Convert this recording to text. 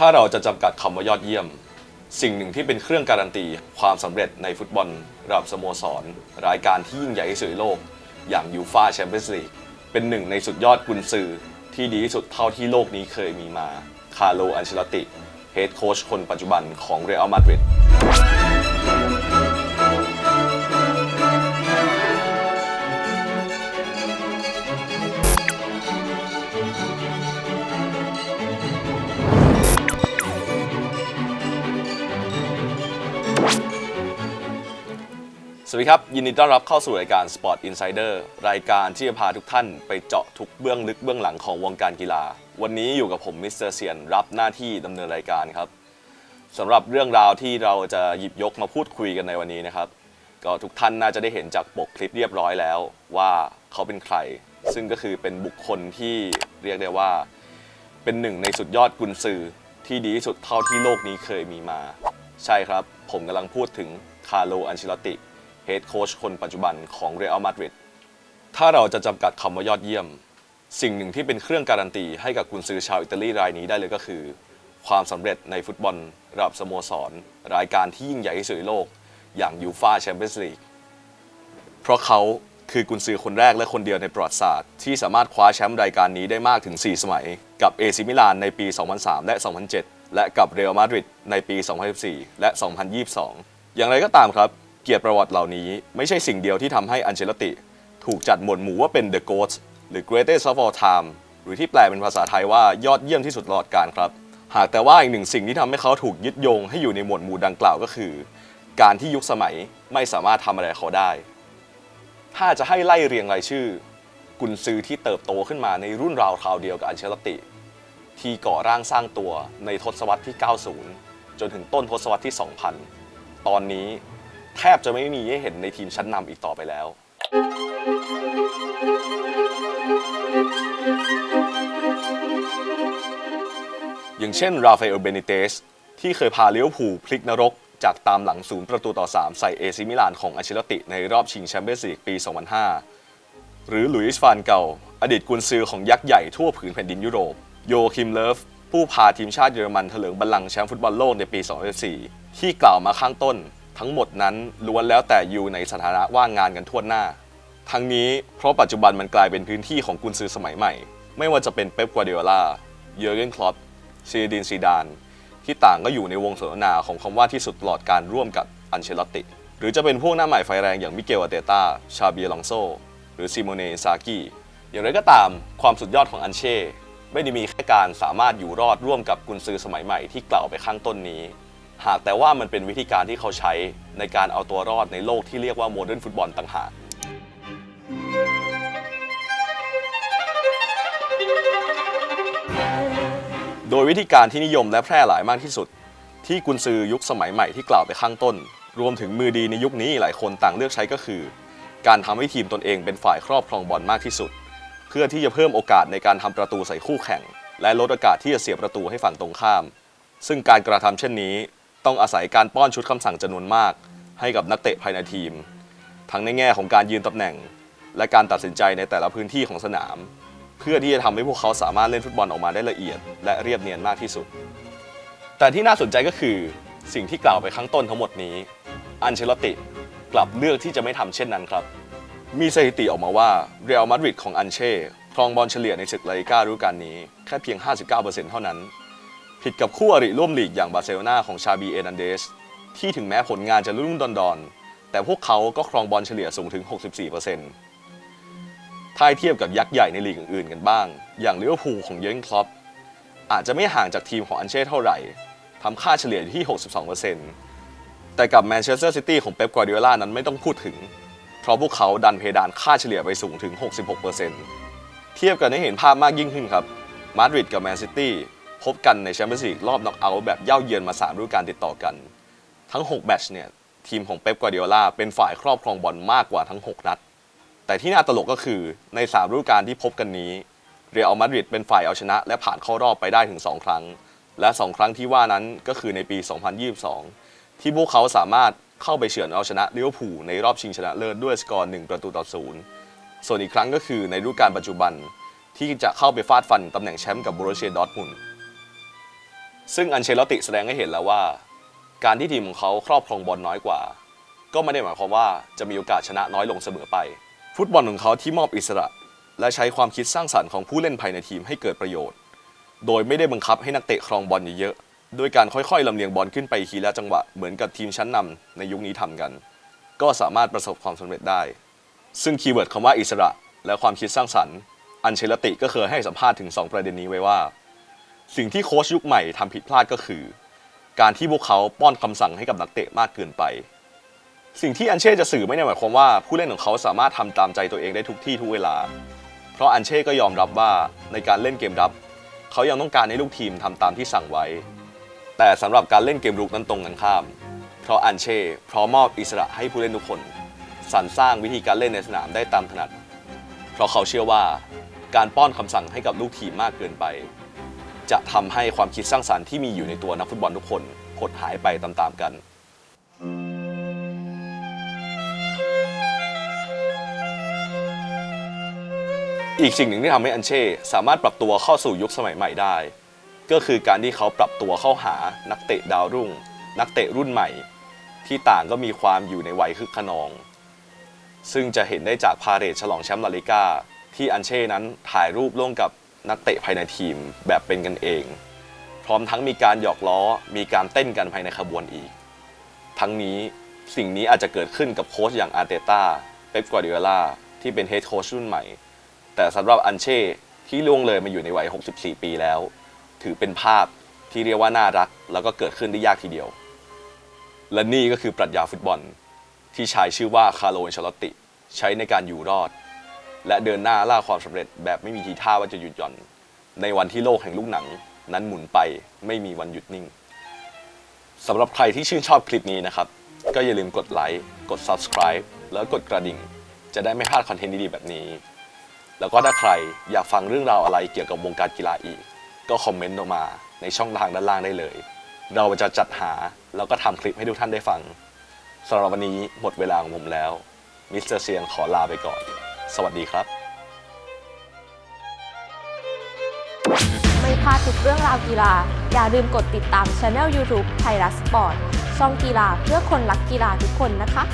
ถ้าเราจะจำกัดคำว่ายอดเยี่ยม สิ่งหนึ่งที่เป็นเครื่องการันตี ความสำเร็จในฟุตบอลระดับสโมสร รายการที่ยิ่งใหญ่ที่สุดในโลก อย่างยูฟาแชมเปี้ยนส์ลีกเป็นหนึ่งในสุดยอดกุนซือที่ดีที่สุดเท่าที่โลกนี้เคยมีมา คาร์โล อันเชลติ เฮดโค้ชคนปัจจุบันของเรอัลมาดริด สวัสดีครับ ยินดีต้อนรับเข้าสู่รายการ Sport Insider รายการที่จะพาทุกท่านไปเจาะทุกเบื้องลึกเบื้องหลังของวงการกีฬา วันนี้อยู่กับผมมิสเตอร์เซียนรับหน้าที่ดำเนินรายการครับสำหรับเรื่องราวที่เราจะหยิบยกมาพูดคุยกันในวันนี้นะครับ ก็ทุกท่านน่าจะได้เห็นจากปกคลิปเรียบร้อยแล้ว ว่าเขาเป็นใคร ซึ่งก็คือเป็นบุคคลที่เรียกได้ว่า เป็นหนึ่งในสุดยอดกุนซือที่ดีที่สุดเท่าที่โลกนี้เคยมีมา ใช่ครับ ผมกำลังพูดถึงคาร์โลอันเชลติ เฮดโค้ชคนปัจจุบันของเรอัลมาดริดถ้าเราจะจำกัดคำว่ายอดเยี่ยม สิ่งหนึ่งที่เป็นเครื่องการันตีให้กับกุนซือชาวอิตาลีรายนี้ได้เลยก็คือ ความสำเร็จในฟุตบอลระดับสโมสร รายการที่ยิ่งใหญ่ที่สุดในโลก อย่างยูฟาแชมเปี้ยนส์ลีกเพราะเขาคือกุนซือคนแรกและคนเดียวในประวัติศาสตร์ที่สามารถคว้าแชมป์รายการนี้ได้มากถึง 4 สมัย กับเอซิมิลานในปี 2003 และ 2007 และกับเรอัลมาดริดในปี 2014 และ 2022 อย่างไรก็ตามครับ เกียรติประวัติเหล่านี้ไม่ใช่สิ่งเดียวที่ทำให้อันเชลติ ถูกจัดหมวดหมู่ว่าเป็น The GOAT หรือ Greatest of All Time หรือที่แปลเป็นภาษาไทยว่ายอดเยี่ยมที่สุดตลอดกาลครับ หากแต่ว่าอีกหนึ่งสิ่งที่ทำให้เขาถูกยึดโยงให้อยู่ในหมวดหมู่ดังกล่าวก็คือ การที่ยุคสมัยไม่สามารถทำอะไรเขาได้ ถ้าจะให้ไล่เรียงรายชื่อ กุนซือที่เติบโตขึ้นมาในรุ่นราวคราวเดียวกับอันเชลติ ที่ก่อร่างสร้างตัวในทศวรรษที่ 90 จนถึงต้นทศวรรษที่ 2000 ตอนนี้ แทบจะไม่มีให้เห็นในทีมชั้นนำอีกต่อไปแล้ว อย่างเช่นราฟาเอลเบนิเตสที่เคยพาเลิเวอร์พูพลิกนรก จากตามหลังศูนย์ประตูต่อ 3 ใส่เอซิมิลานของอัลเชลติในรอบชิงแชมเปี้ยนส์ลีกปี 2005 หรือหลุยส์ฟานเกาอดีตกุนซือของยักษ์ใหญ่ทั่วผืนแผ่นดินยุโรป โยคิมเลิฟผู้พาทีมชาติเยอรมันเถลิงบัลลังก์แชมป์ฟุตบอลโลกในปี 2004ที่กล่าวมาข้างต้น ทั้งหมดนั้นล้วนแล้วแต่อยู่ในสถานะว่างงานกันทั่วหน้า ทั้งนี้เพราะปัจจุบันมันกลายเป็นพื้นที่ของกุนซือสมัยใหม่ ไม่ว่าจะเป็นเป๊ปกัวเดโอลาเยอร์เกนคลอปซีดินซีดาน ที่ต่างก็อยู่ในวงสนทนาของคำว่าที่สุดตลอดการร่วมกับอันเชลติ หรือจะเป็นพวกหน้าใหม่ไฟแรงอย่างมิเกลอาเตตาชาเบียลองโซ หรือซิโมเนอิซากิอย่างไรก็ตามความสุดยอดของอันเช่ไม่ได้มีแค่การสามารถอยู่รอดร่วมกับกุนซือสมัยใหม่ที่กล่าวไปข้างต้นนี้ หากแต่ว่ามันเป็นวิธีการที่เขาใช้ในการเอาตัวรอดในโลกที่เรียกว่าโมเดิร์นฟุตบอลต่างหากโดยวิธีการที่นิยมและแพร่หลายมากที่สุด ที่กุนซือยุคสมัยใหม่ที่กล่าวไปข้างต้น รวมถึงมือดีในยุคนี้หลายคนต่างเลือกใช้ก็คือ การทำให้ทีมตนเองเป็นฝ่ายครอบครองบอลมากที่สุด เพื่อที่จะเพิ่มโอกาสในการทำประตูใส่คู่แข่ง และลดโอกาสที่จะเสียประตูให้ฝั่งตรงข้าม ซึ่งการกระทำเช่นนี้ ต้องอาศัยการป้อนชุดคำสั่งจำนวนมาก ให้กับนักเตะภายในทีม ทั้งในแง่ของการยืนตำแหน่ง และการตัดสินใจในแต่ละพื้นที่ของสนาม เพื่อที่จะทำให้พวกเขาสามารถเล่นฟุตบอลออกมาได้ละเอียด และเรียบเนียนมากที่สุด แต่ที่น่าสนใจก็คือสิ่งที่กล่าวไปข้างต้นทั้งหมดนี้ อันเชลติกลับเลือกที่จะไม่ทำเช่นนั้นครับ มีสถิติออกมาว่าเรอัลมาดริดของอันเช่ครองบอลเฉลี่ยในศึกลาลิก้าฤดูกาลนี้แค่เพียง 59%เท่านั้น ผิดกับคู่อริร่วมลีกอย่างบาร์เซโลนาของชาบีเอนันเดสที่ถึงแม้ผลงานจะรุ่มดอนดอนแต่พวกเขาก็ครองบอลเฉลี่ยสูงถึง 64%ถ้าให้เทียบกับยักษ์ใหญ่ในลีกอื่นๆกันบ้าง อย่างลิเวอร์พูลของเยนคลอปอาจจะไม่ห่างจากทีมของอันเช่เท่าไหร่ทำค่าเฉลี่ยอยู่ที่ 62%แต่กับแมนเชสเตอร์ซิตี้ของเป๊ปกัวร์ดิโอลานั้นไม่ต้องพูดถึง เพราะพวกเขาดันเพดานค่าเฉลี่ยไปสูงถึง 66%เทียบกันให้เห็นภาพมากยิ่งขึ้นครับ มาดริดกับแมนซิตี้ พบกันในแชมเปี้ยนส์ลีกรอบน็อกเอาท์แบบเย่าเยือนมา 3 ฤดูกาลติดต่อกัน ทั้ง 6 แมตช์เนี่ย ทีมของเป๊ปกัวร์ดิโอลาเป็นฝ่ายครอบครองบอลมากกว่าทั้ง 6 นัด แต่ที่น่าตลกก็คือใน 3 ฤดูกาลที่พบกันนี้ เรอัลมาดริดเป็นฝ่ายเอาชนะ และผ่านเข้ารอบไปได้ถึง 2 ครั้ง และ 2 ครั้งที่ว่านั้นก็คือในปี 2022 ที่พวกเขาสามารถเข้าไปเฉือนเอาชนะลิเวอร์พูลในรอบชิงชนะเลิศด้วยสกอร์1ประตูต่อศูนย์ส่วนอีกครั้งก็คือในฤดูกาลปัจจุบันที่จะเข้าไปฟาดฟันตำแหน่งแชมป์กับบรูเชียดอร์ทมุนด์ ซึ่งอันเชลติแสดงให้เห็นแล้วว่า การที่ทีมของเขาครอบครองบอลน้อยกว่า ก็ไม่ได้หมายความว่าจะมีโอกาสชนะน้อยลงเสมอไป ฟุตบอลของเขาที่มอบอิสระ และใช้ความคิดสร้างสรรค์ของผู้เล่นภายในทีมให้เกิดประโยชน์ โดยไม่ได้บังคับให้นักเตะครองบอลเยอะๆโดยการค่อยๆลำเลียงบอลขึ้นไปทีละจังหวะเหมือนกับทีมชั้นนำในยุคนี้ทำกัน ก็สามารถประสบความสำเร็จได้ ซึ่งคีย์เวิร์ดคำว่าอิสระ และความคิดสร้างสรรค์ อันเชลติก็เคยให้สัมภาษณ์ถึง 2 ประเด็นนี้ไว้ว่า สิ่งที่โค้ชยุคใหม่ทำผิดพลาดก็คือ การที่พวกเขาป้อนคำสั่งให้กับนักเตะมากเกินไป สิ่งที่อันเช่จะสื่อไม่ได้หมายความว่าผู้เล่นของเขาสามารถทำตามใจตัวเองได้ทุกที่ทุกเวลา เพราะอันเช่ก็ยอมรับว่าในการเล่นเกมรับ เขายังต้องการให้ลูกทีมทำตามที่สั่งไว้ แต่สำหรับการเล่นเกมรุกนั้นตรงกันข้าม เพราะอันเช่พร้อมมอบอิสระให้ผู้เล่นทุกคนสรรสร้างวิธีการเล่นในสนามได้ตามถนัด เพราะเขาเชื่อว่าการป้อนคำสั่งให้กับลูกทีมมากเกินไป จะทำให้ความคิดสร้างสรรค์ที่มีอยู่ในตัวนักฟุตบอลทุกคนหดหายไปตามๆกัน อีกสิ่งหนึ่งที่ทำให้อันเช่สามารถปรับตัวเข้าสู่ยุคสมัยใหม่ได้ ก็คือการที่เขาปรับตัวเข้าหานักเตะดาวรุ่ง นักเตะรุ่นใหม่ ที่ต่างก็มีความอยู่ในวัยคึกขนอง ซึ่งจะเห็นได้จากพาเรดฉลองแชมป์ลาลิก้าที่อันเช่นั้นถ่ายรูปร่วมกับ นักเตะภายในทีมแบบเป็นกันเอง พร้อมทั้งมีการหยอกล้อ มีการเต้นกันภายในขบวนอีก ทั้งนี้สิ่งนี้อาจจะเกิดขึ้นกับโค้ชอย่างอาร์เตต้าเป๊ปกวาดิโอลาที่เป็นเฮดโค้ชรุ่นใหม่ แต่สำหรับอันเช่ที่ล่วงเลยมาอยู่ในวัย 64 ปีแล้ว ถือเป็นภาพที่เรียกว่าน่ารัก แล้วก็เกิดขึ้นได้ยากทีเดียว และนี่ก็คือปรัชญาฟุตบอล ที่ชายชื่อว่าคาร์โลนเชลอตติ ใช้ในการอยู่รอด และเดินหน้าล่าความสำเร็จแบบไม่มีทีท่าว่าจะหยุดหย่อน ในวันที่โลกแห่งลูกหนัง นั้นหมุนไปไม่มีวันหยุดนิ่งสำหรับใครที่ชื่นชอบคลิปนี้นะครับ ก็อย่าลืมกดไลค์กด subscribe แล้วกดกระดิ่ง จะได้ไม่พลาดคอนเทนต์ดีๆแบบนี้ แล้วก็ถ้าใครอยากฟังเรื่องราวอะไรเกี่ยวกับวงการกีฬาอีก ก็คอมเมนต์ออกมาในช่องทางด้านล่างได้เลย เราจะจัดหาแล้วก็ทำคลิปให้ทุกท่านได้ฟังสำหรับวันนี้หมดเวลาของผมแล้วมิสเตอร์เซียนขอลาไปก่อน สวัสดีครับ ไม่พลาดทุกเรื่องราวกีฬา อย่าลืมกดติดตามช anel YouTube ไทยรัฐสปอร์ตช่องกีฬาเพื่อคนรักกีฬาทุกคนนะคะ